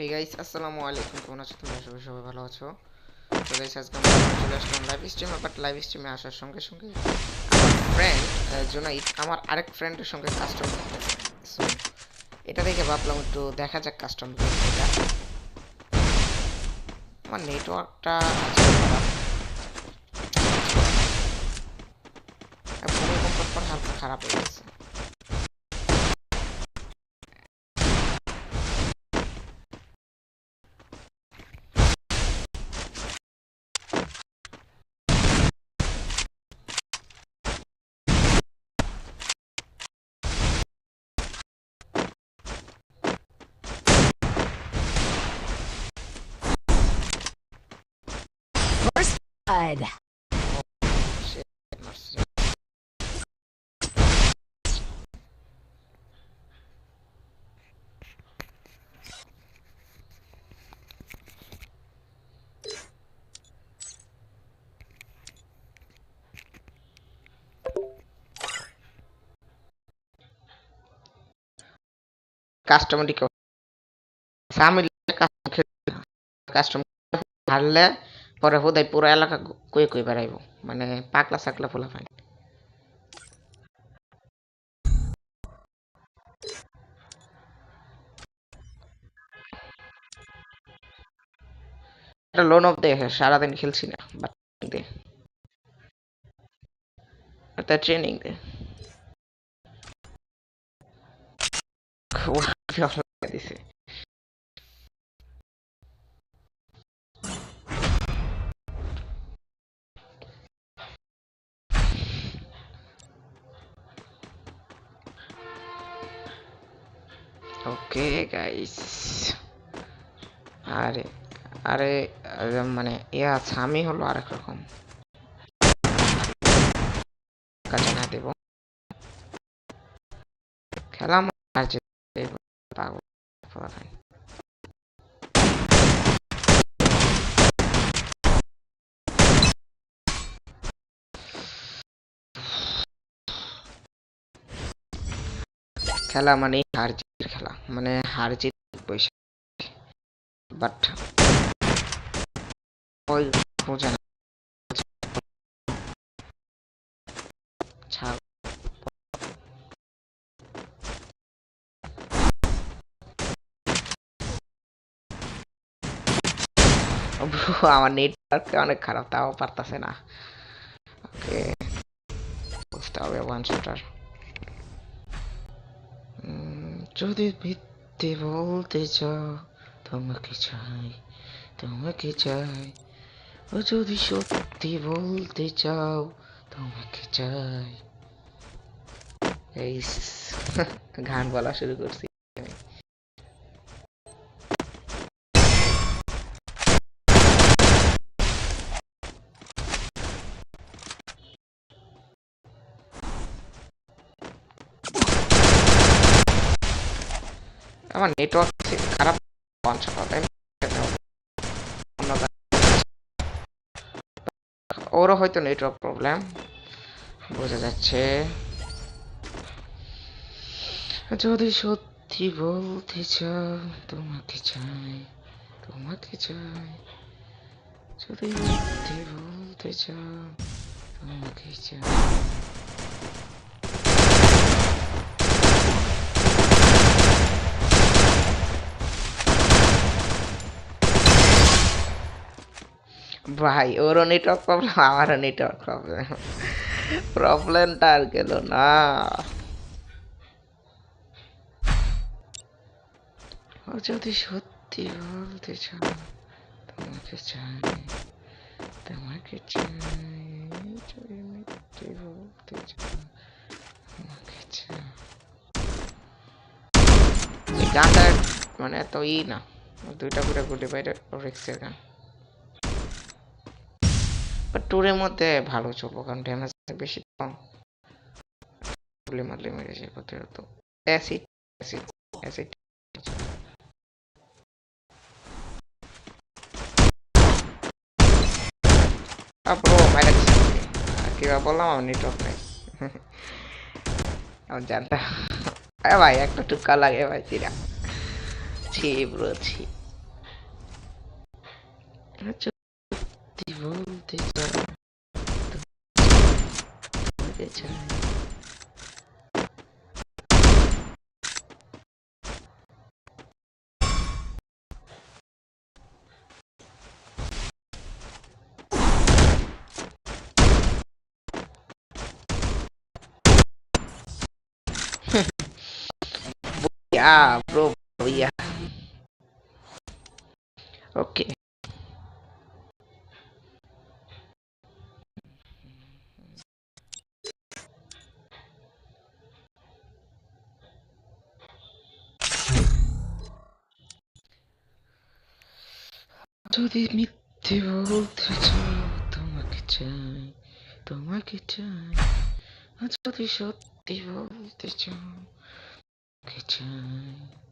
Hey guys আসসালামু আলাইকুম কেমন আছো তোমরা? সবাই সবাই ভালো আছো। তো গাইস আজকে আমরা চলে আসলাম লাইভ স্ট্রিমে বাট লাইভ স্ট্রিমে আসার সঙ্গে সঙ্গে ফ্রেন্ড জোনাইদ আমার আরেক ফ্রেন্ডের সঙ্গে কাস্টম এটা দেখে ভাবলাম একটু দেখা যাক কাস্টম এটা। আমার নেটওয়ার্কটা পর হালকা খারাপ হয়ে গেছে। Blood. মারছে। কাস্টমার ডিকে আমি কাস্টমার হারলে পরে হুদাই পুরো এলাকা কই কই বেড়াইব মানে পাকলা সাকলা ফুলা ফাইন লোন অফ দে সারাদিন খেলছি না বাট দে। ট্রেনিং দে। দিছে। ওকে গাইস আরে আরে মানে ইয়া স্বামী হলো আরেক রকম। কাছে। খেলা মানে হার জিতের খেলা। মানে হার জিত পয়সা বাট ওই আমার নেটওয়ার্ক অনেক খারাপ, তাও পারতাছে না। ওকে, বুঝতে হবে ওয়ান শুটার যদি ভিত্তি বলতে চাও, তোমাকে চাই তোমাকে চাই। ও যদি সত্যি বলতে চাও, তোমাকে চাই। এই, গান বলা শুরু করছি। নেটওয়ার্ক খারাপ পঞ্চ তাই ওরও হয়তো নেটওয়ার্ক প্রবলেম বোঝা যাচ্ছে। যদি সত্যি বলতে চাও, তোমাকে চাই তোমাকে চাই। যদি সত্যি বলতে চাও, তোমাকে চাই। ভাই, ওরও নেটওয়ার্ক প্রবলেম আমারও নেটওয়ার্ক প্রবলেম প্রবলেমটা আর গেল না। ও যদি সত্যি বলতে চাও তোমাকে চাই তোমাকে চাই, যদি বলতে চাও তোমাকে চাই। গানটা মানে এত ই না, দুইটা করে গুলি বাইরে রিক্সের গান। বাট ট্যুরের মধ্যে ভালো চলবো, কারণ ড্যামেজ বেশি কম। গুলি মারলে মেরে যায় প্রতিরোধ। অ্যাসিড অ্যাসিড অ্যাসিড ব্রো মাইরা দিচ্ছি কিবা বললাম, আমার নেটওয়ার্ক নাই। আমি জানতাম ভাই, একটা টুকা লাগে ভাই, চিরা। ছি, ব্রো, ছি। সত্যি বলতে চাই তোমাকে চাই Yeah, bro, yeah. Okay. যদি মিথ্যে বলতে চাও তোমাকে চাই তোমাকে চাই যদি সত্যি বলতে চাও তোমাকে চাই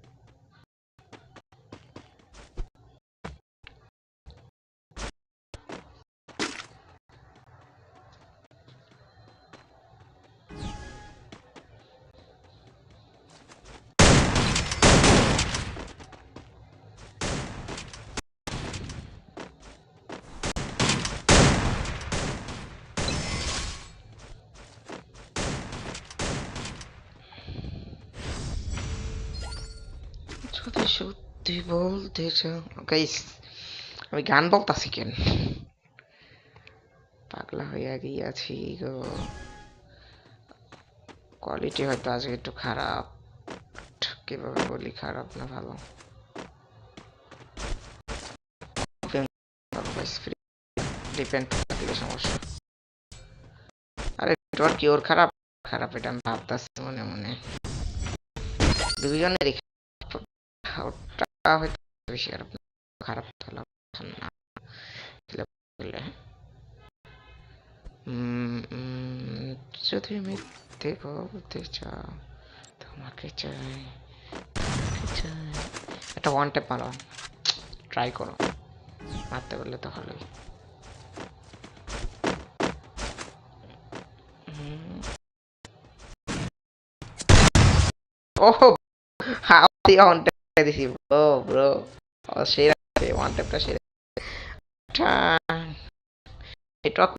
বলতে চাও গাইস আমি গান বলতাছি কেন পাগলা হইয়া গিয়াছি গো কোয়ালিটি হয়তো আজকে একটু খারাপ কীভাবে বলি খারাপ না ভালো ডিপেন্ড থাকলে সমস্যা আরে নেটওয়ার্ক কি ওর খারাপ খারাপ এটা আমি ভাবতাছি মনে মনে দুজনেরই ওটা হয়তো বেশি খারাপ না। খারাপ হলো না তাহলে উম, যদি মিথ্যে বলতে চাও তোমাকে চাই একটা ওয়ান টেপ মারো ট্রাই করো মারতে পারলে তো ভালোই। ওহো হাওয়া দিছি ব্রো ব্রো ওয়ান আচ্ছা নেটওয়ার্ক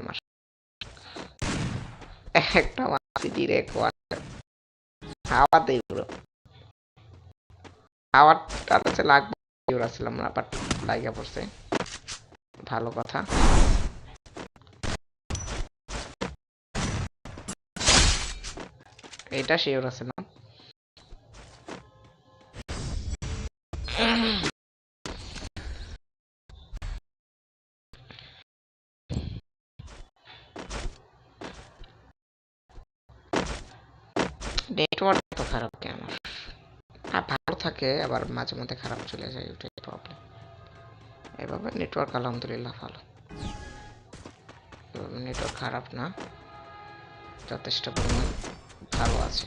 আমার। একটা মাসি ডিরেক্ট ওয়ান হাওয়াতেই পুরো হাওয়াটা হচ্ছে লাগবে না বাট পড়ছে। ভালো কথা। এটা শিওর আছে নেটওয়ার্ক তো খারাপ কে আমার? হ্যাঁ ভালো থাকে, আবার মাঝে মধ্যে খারাপ চলে যায়, ওটাই প্রবলেম এভাবে নেটওয়ার্ক আলহামদুলিল্লাহ ভালো। নেটওয়ার্ক খারাপ না, যথেষ্ট পরিমাণ ভালো আছে।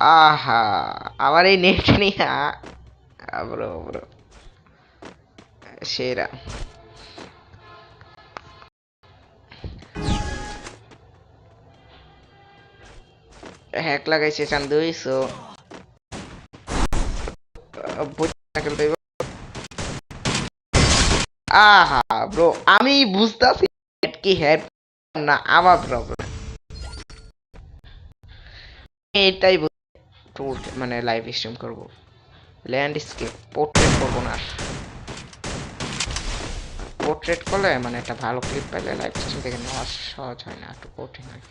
আহা, আমার এই নেট নিয়ে সেরা। হ্যাক লাগাইছে সো আহা ব্রো আমি বুঝতাছি কি হ্যাড না, আমার প্রবলেম এটাই ট্যুর মানে লাইভ স্ট্রিম করব। ল্যান্ডস্কেপ পোর্ট্রেট করব না। পোর্ট্রেট করলে মানে একটা ভালো ক্লিপ পাইলে লাইভ স্ট্রিম থেকে নেওয়া সহজ হয় না, একটু কঠিন হয়।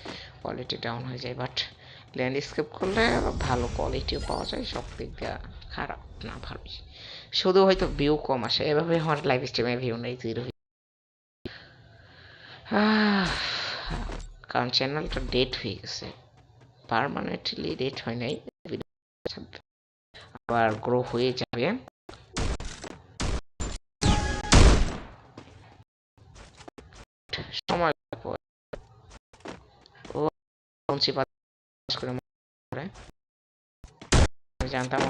কোয়ালিটি ডাউন হয়ে যায় বাট ল্যান্ডস্কেপ করলে ভালো কোয়ালিটিও পাওয়া যায়, সব দিক দিয়ে খারাপ না, ভালোই। শুধু হয়তো ভিউ কম আসে, এভাবে আমার লাইভ স্ট্রিমে ভিউ নেই জিরো কারণ চ্যানেলটা ডেট হয়ে গেছে। পারমানেন্টলি ডেট হয় নাই আবার গ্রো হয়ে যাবে। জানতাম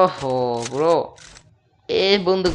ওহো ব্রো এই বন্দুক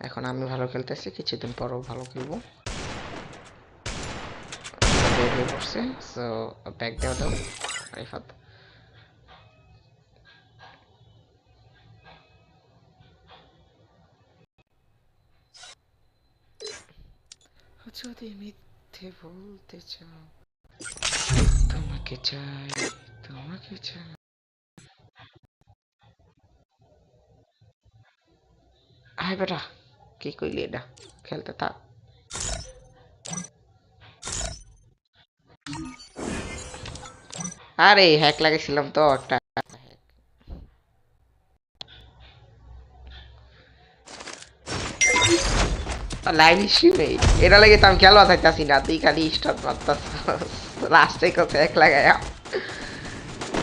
এখন আমি ভালো খেলতেছি কিছুদিন পরও ভালো খেলব। হয়ে সো ব্যাক দেওয়া দাও রিফাত যদি মিথ্যে বলতে চাও। তোমাকে চাই তোমাকে চাই। আয় বেটা। কি কইলি এটা? খেলতে থাক। আরে হ্যাক লাগাইছিলাম তো একটা। লাইভ স্ট্রিমে এটা লাগে তো আমি খেলবা থাকতেছি না, তুই খালি স্টার্ট মারতাস লাস্টে কত এক লাগাই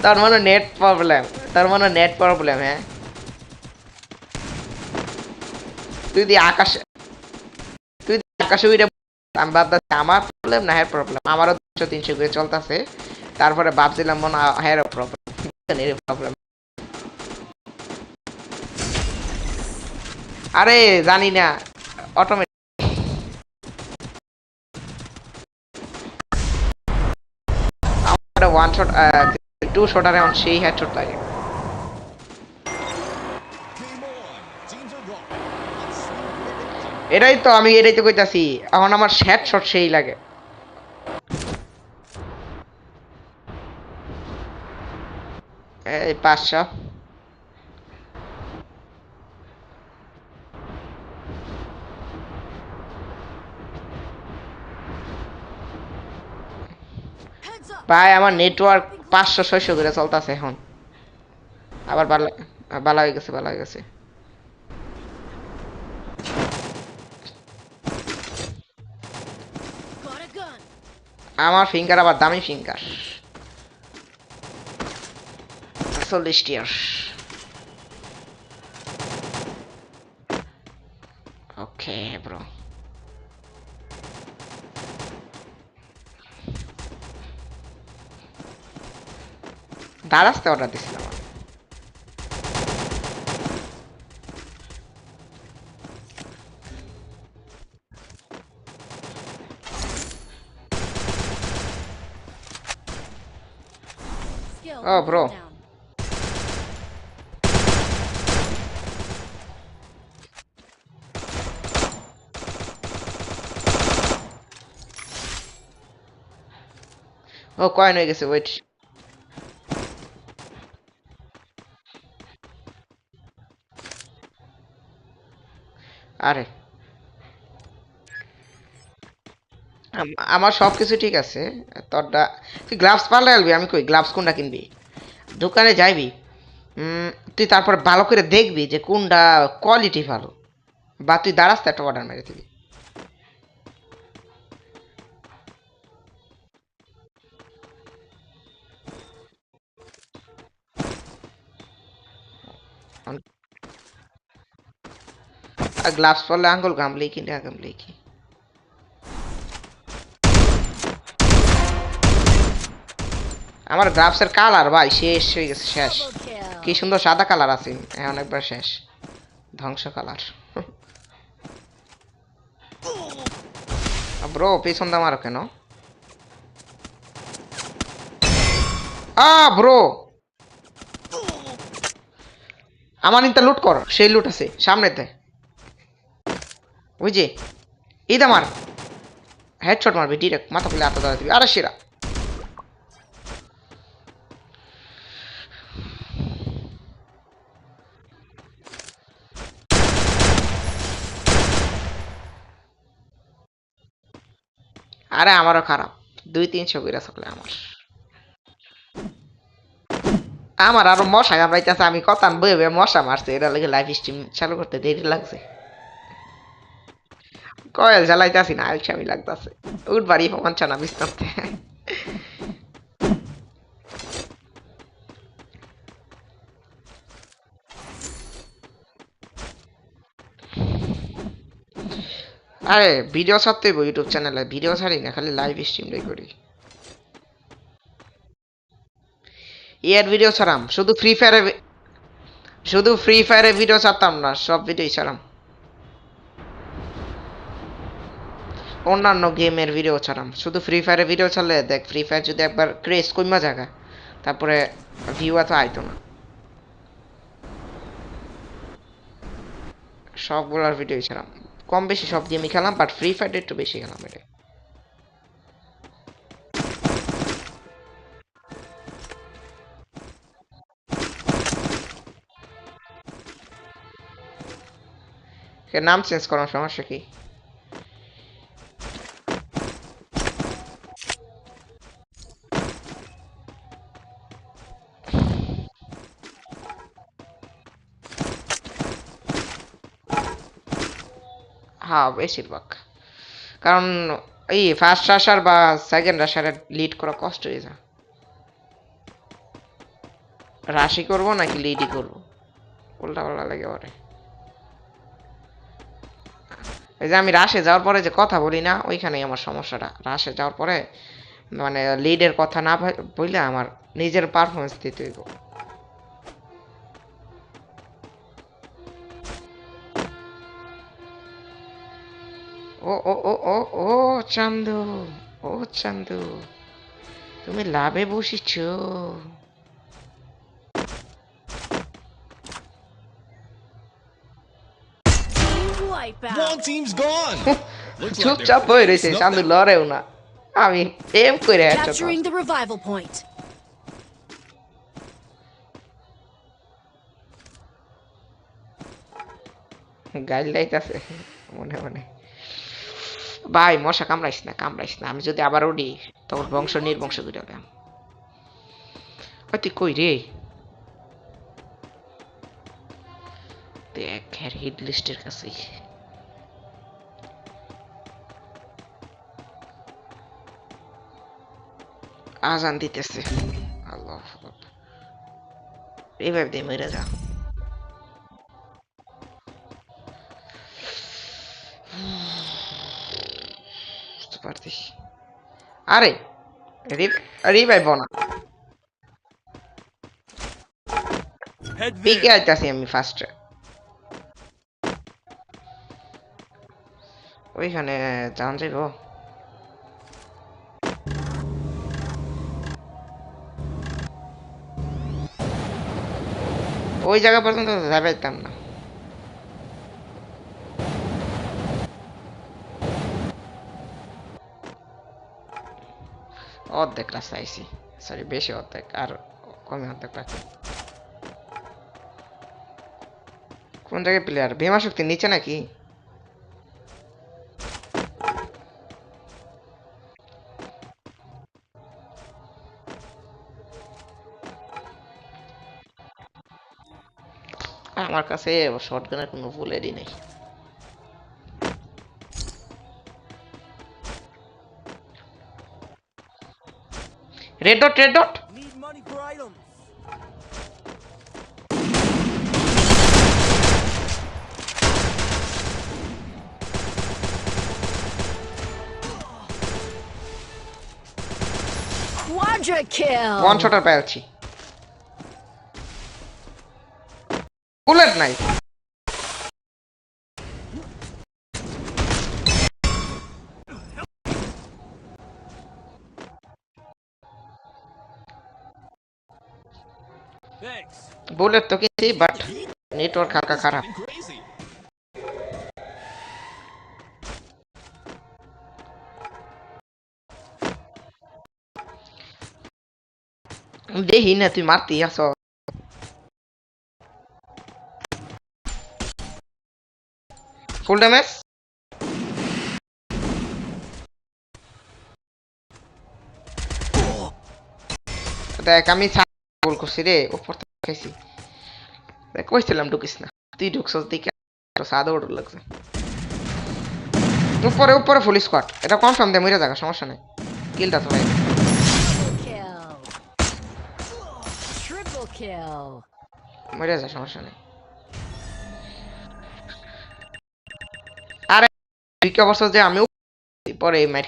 তার মানে নেট প্রবলেম তার মানে নেট প্রবলেম হ্যাঁ? তুই দি আকাশে তুই আকাশে আমি আমার প্রবলেম না প্রবলেম আমারও দুশো তিনশো করে চলতেছে। তারপরে ভাবছিলাম মনে প্রবলেম প্রবলেম আরে, জানি না। Automatic one shot two shotter এখন সেই হেড শট লাগে। এটাই তো আমি এটাই তো কইতাছি, এখন আমার শ্যাট শট সেই লাগে। এই পাঁচশো। ভাই, আমার নেটওয়ার্ক পাঁচশো, ছয়শো করে চলতেছে এখন। আবার ভালো ভালো হয়ে গেছে ভালো হয়ে গেছে। আমার ফিঙ্গার আবার দামি ফিঙ্গার চল্লিশ টিয়ার ওকে ব্রো দাঁড়াতে অর্ডার দিছিলাম। Oh, bro. ও কয়েন হয়ে গেছে ওয়েট আরে আম- আমার সব কিছু ঠিক আছে তোরটা তুই গ্লাভস পারলে আলবি আমি কই গ্লাভস কোনটা কিনবি দোকানে যাইবি উম, তুই তারপর ভালো করে দেখবি যে কোনটা কোয়ালিটি ভালো বা তুই দাঁড়াস তো একটা অর্ডার মেরে দিবি। আর গ্লাভস পরলে আঙ্গুল গামলেই কি। না আমার গ্লাভসের কালার ভাই শেষ হয়ে গেছে শেষ। কি সুন্দর সাদা কালার আছে। এখন একবার শেষ। ধ্বংস কালার। ব্রো পেছন দাম আরও কেন? আ ব্রো আমার ইনটা লুট কর সেই লুট আছে সামনেতে। যে ঈদ আমার হেডশট মারবি ডিরেক্ট মাথা খুলে আত্মা ধরা দিবি। আরে সেরা আরে আমারও খারাপ। দুই তিনশো করে থাকলে আমার। আমার আরও মশা কামড়াইতেছে, আমি কথা বয়ে বয়ে মশা মারছে এটা লাগে লাইভ স্ট্রিম চালু করতে দেরি লাগছে। কয়েল জ্বালাইতেছি না আলসামি লাগতেছে। উঠবারই পৌঁছা না বিস্তারতে আরে ভিডিও ছাড়তে হইব ইউটিউব চ্যানেলে ভিডিও ছাড়ি না, খালি লাইভ স্ট্রিমটাই করি। ইয়ার ভিডিও ছাড়াম, শুধু ফ্রি ফায়ারে শুধু ফ্রি ফায়ারে ভিডিও ছাড়তাম না, সব ভিডিওই ছাড়াম। অন্যান্য গেমের ভিডিও ছাড়াম। শুধু ফ্রি ফায়ারে ভিডিও ছাড়লে দেখ ফ্রি ফায়ার যদি একবার ক্রেজ কইমা জায়গা, তারপরে ভিউ এত আইতো না। সবগুলোর ভিডিও ছাড়াম। কম বেশি সব গেমই খেলাম বাট ফ্রি ফায়ার একটু বেশি খেলাম এটা নাম চেঞ্জ করার সমস্যা কি? হ্যাঁ বেশিরভাগ। কারণ এই ফার্স্ট রাশার বা সেকেন্ড রাশারে লিড করা কষ্ট হয়ে যায়। রাশি করব নাকি লিডই করব? উল্টা পাল্টা লাগে পরে এই যে আমি রাশে যাওয়ার পরে যে কথা বলি না, ওইখানেই আমার সমস্যাটা। রাশে যাওয়ার পরে মানে লিডের কথা না বললে আমার নিজের পারফরমেন্স দিতে হইব। ও ও ও ও ও চান্দু ও চান্দু তুমি লাভে বসেছ। চুপচাপ হয়ে রয়েছে চান্দু না। আমি এম করে গাইড লাইট আছে মনে মনে। ভাই, মশা কামড়াইস না কামড়াইস না। আমি যদি আবার উঠি তখন বংশ নির্বংশ করে গেলাম তুই কই রে? দেখ হ্যার হিট লিস্টের কাছেই। আজান দিতেছে। আল্লাহ রিভাইভ দিয়ে মেরে যা। পারছি আরে রিভাইভ না। পিকে. আইতাছি আমি ফার্স্টে ওইখানে যান যাইব। ওই জায়গা পর্যন্ত যাবাইতাম না। অর্ধেক রাস্তা আইসি সরি বেশি অর্ধেক, আর কমে অর্ধেক রাখি কোন জায়গায় প্লেয়ার ভীমা শক্তি নিচে নাকি? আমার কাছে শর্ট গানের কোনো বুলেটই নেই। Red dot red dot Need money for items. Quadra kill. One shotter পেয়েছি বুলেট নাই বুলেট তো কিনছি বাট নেটওয়ার্ক হালকা খারাপ. দেখি না, তুই মারতেই আস। ফুল ড্যামেজ দেখ, আমি গোল করছি রে থেকে খাইছি। কইছিলাম ঢুকিস না তুই ঢুকছস দিকে সাদা ওডর লাগছে উপরে উপরে ফুল স্কোয়াড এটা কনফার্ম দে মরে যাগা সমস্যা নাই। কিলটা তো ভাই. মরে যা সমস্যা নেই। আরে তুই কি অবস্থা যে আমিও পরে এই মাইট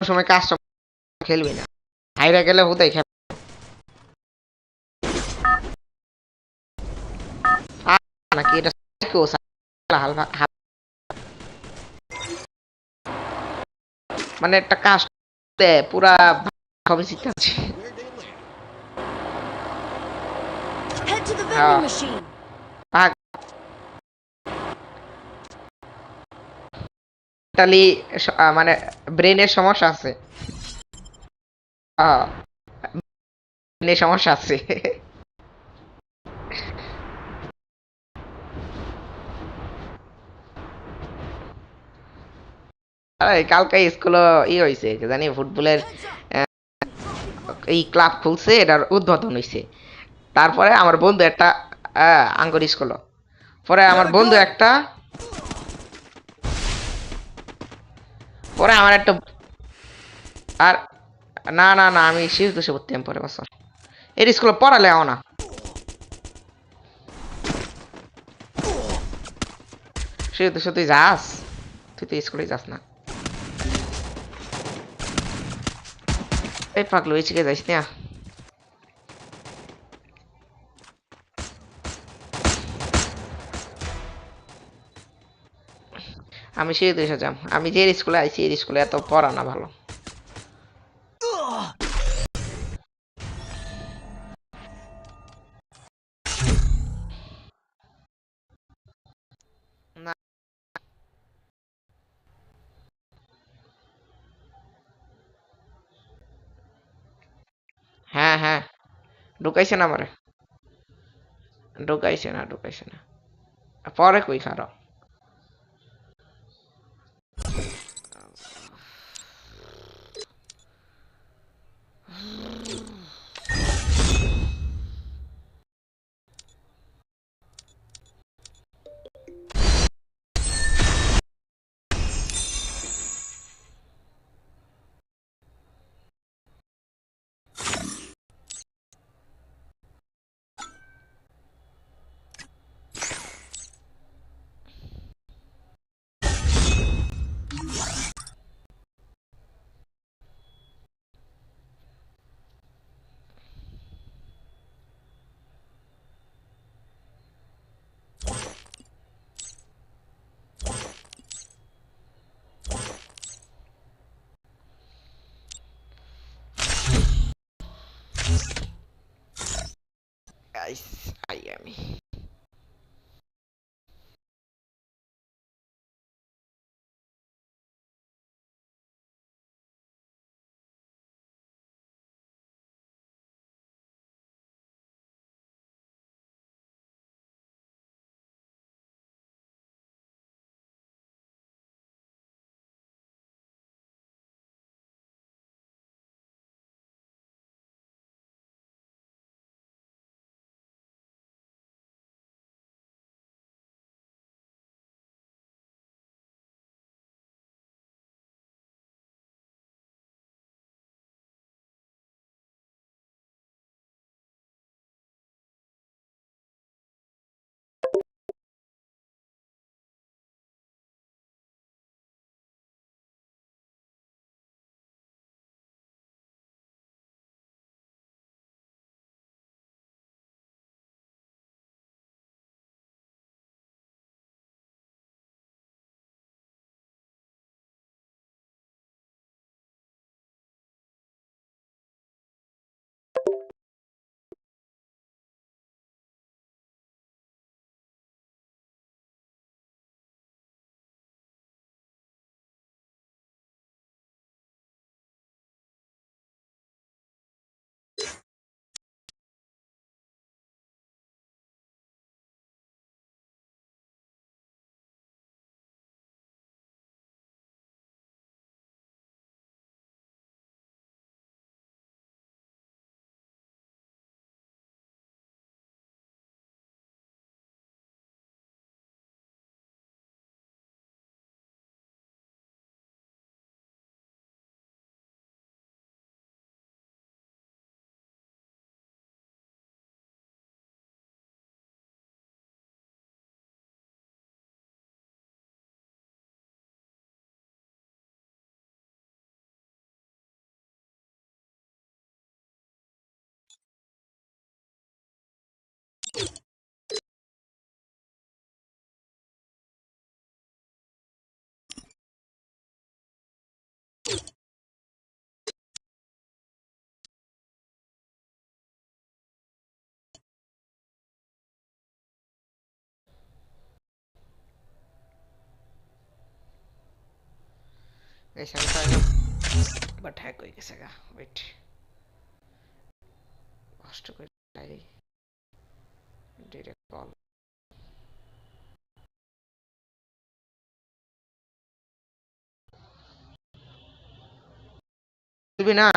সময় কাজটা খেলবি না। হাইরা গেলে হুদাই খেল নাকি এটা কেউ হালকা হাল- মানে একটা কাজ পুরা হবে শিখতে আছে। Where. Head to the vending machine. Mentally মানে ব্রেনের সমস্যা আছে। ব্রেনের সমস্যা আছে। কালকে স্কুল ই হয়েছে জানি ফুটবলের এই ক্লাব খুলছে, এটার উদ্বোধন হয়েছে তারপরে আমার বন্ধু একটা আঙ্গুর স্কুল পরে আমার বন্ধু একটা পরে আমার একটা আর না না না, আমি শেষ দোষে ভর্তি আমি পরে বছর। এর স্কুলে পড়ালে আও না। শেষ দোষে তুই যাস। তুই তো স্কুলে যাস না। এই পাগলো, এই চিকে যাইস না। আমি সেই দেশে যাম। আমি যে স্কুলে আইছি, এই স্কুলে এত পড়া না ভালো। হ্যাঁ হ্যাঁ। ঢুকাইছে না আমারে? ঢুকাইছে না ঢুকাইছে না। পরে কই খারাপ Guys, I am. এই আমি পাইলাম বাট হ্যাক হয়ে গেছে গা ওয়েট কষ্ট করে ডিরেক্ট কল দিবি না